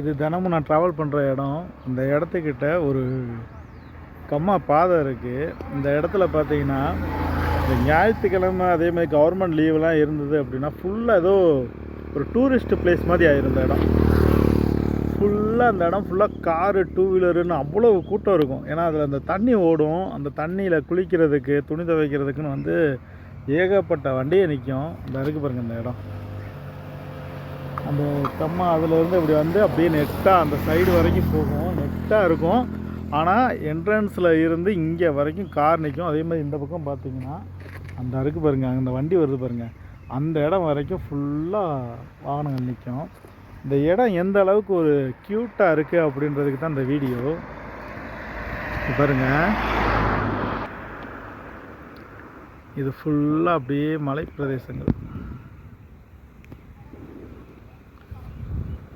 இது தினமும் நான் ட்ராவல் பண்ணுற இடம். இந்த இடத்துக்கிட்ட ஒரு கம்மா பாதை இருக்குது இந்த இடத்துல பார்த்தீங்கன்னா இந்த ஞாயிற்றுக்கிழமை அதே மாதிரி கவர்மெண்ட் லீவெலாம் இருந்தது அப்படின்னா ஃபுல்லாக ஏதோ ஒரு டூரிஸ்ட் பிளேஸ் மாதிரி ஆயிருந்த இடம். ஃபுல்லாக அந்த இடம் ஃபுல்லாக காரு டூ வீலருன்னு அவ்வளோ கூட்டம் இருக்கும். ஏன்னா அதில் அந்த தண்ணி ஓடும். அந்த தண்ணியில் குளிக்கிறதுக்கு துணி துவைக்கிறதுக்குன்னு வந்து ஏகப்பட்ட வண்டியை நிற்கும் இந்த இருக்கு பாருங்கள் இந்த இடம். அந்த கம்மா அதுலேருந்து இப்படி வந்து அப்படியே நெட்டாக அந்த சைடு வரைக்கும் போகும். நெட்டாக இருக்கும். ஆனால் என்ட்ரன்ஸில் இருந்து இங்கே வரைக்கும் கார் நிற்கும் அதே மாதிரி இந்த பக்கம் பார்த்தீங்கன்னா அந்த அறுக்கு பாருங்க அந்த வண்டி வருது பாருங்க. அந்த இடம் வரைக்கும் ஃபுல்லாக வாகனங்கள் நிற்கும் இந்த இடம் எந்த அளவுக்கு ஒரு க்யூட்டாக இருக்குது அப்படின்றதுக்கு தான் இந்த வீடியோ பாருங்கள் இது ஃபுல்லாக அப்படியே மலை பிரதேசங்கள்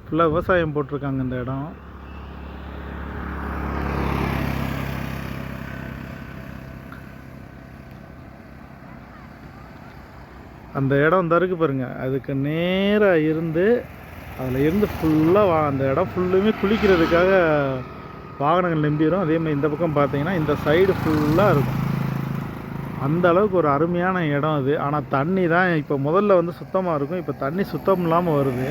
ஃபுல்லாக விவசாயம் போட்டிருக்காங்க இந்த இடம். அந்த இடம் இந்த இருக்கு பாருங்க. அதுக்கு நேராக இருந்து அதில் இருந்து ஃபுல்லாக வா அந்த இடம் ஃபுல்லுமே குளிக்கிறதுக்காக வாகனங்கள் நம்பிடும் அதே மாதிரி இந்த பக்கம் பார்த்தீங்கன்னா இந்த சைடு ஃபுல்லாக இருக்கும். அந்த அளவுக்கு ஒரு அருமையான இடம் அது. ஆனால் தண்ணி தான் இப்போ முதல்ல வந்து சுத்தமாக இருக்கும். இப்போ தண்ணி சுத்தம் இல்லாமல் வருது.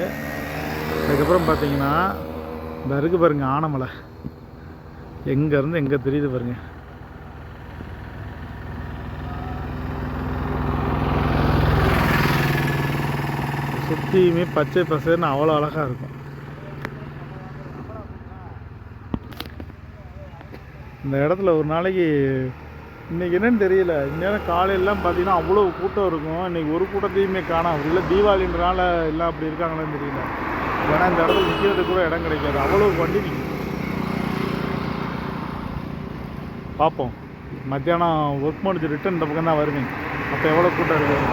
அதுக்கப்புறம் பார்த்தீங்கன்னா இந்த இருக்கு பாருங்க ஆனமலை. எங்கேருந்து எங்கே தெரியுது பாருங்கள் சுற்றியுமே பச்சை பசேர்னு அவ்வளோ அழகாக இருக்கும். இந்த இடத்துல ஒரு நாளைக்கு இன்னைக்கு என்னன்னு தெரியல. இந்நேரம் காலையிலலாம் பார்த்தீங்கன்னா அவ்வளோ கூட்டம் இருக்கும். இன்னைக்கு ஒரு கூட்டத்தையுமே காணோம் இல்லை தீபாவளின்றனால எல்லாம் அப்படி இருக்காங்களான்னு தெரியல. ஆனால் இந்த இடத்துல நிற்கிறதுக்கு கூட இடம் கிடைக்காது. அவ்வளோ வண்டி நிற்கும் பார்ப்போம். மத்தியானம் ஒர்க் முடிஞ்சு ரிட்டன் இந்த பக்கம் தான் வருவேன். அப்போ எவ்வளோ கூட்டம் இருக்குது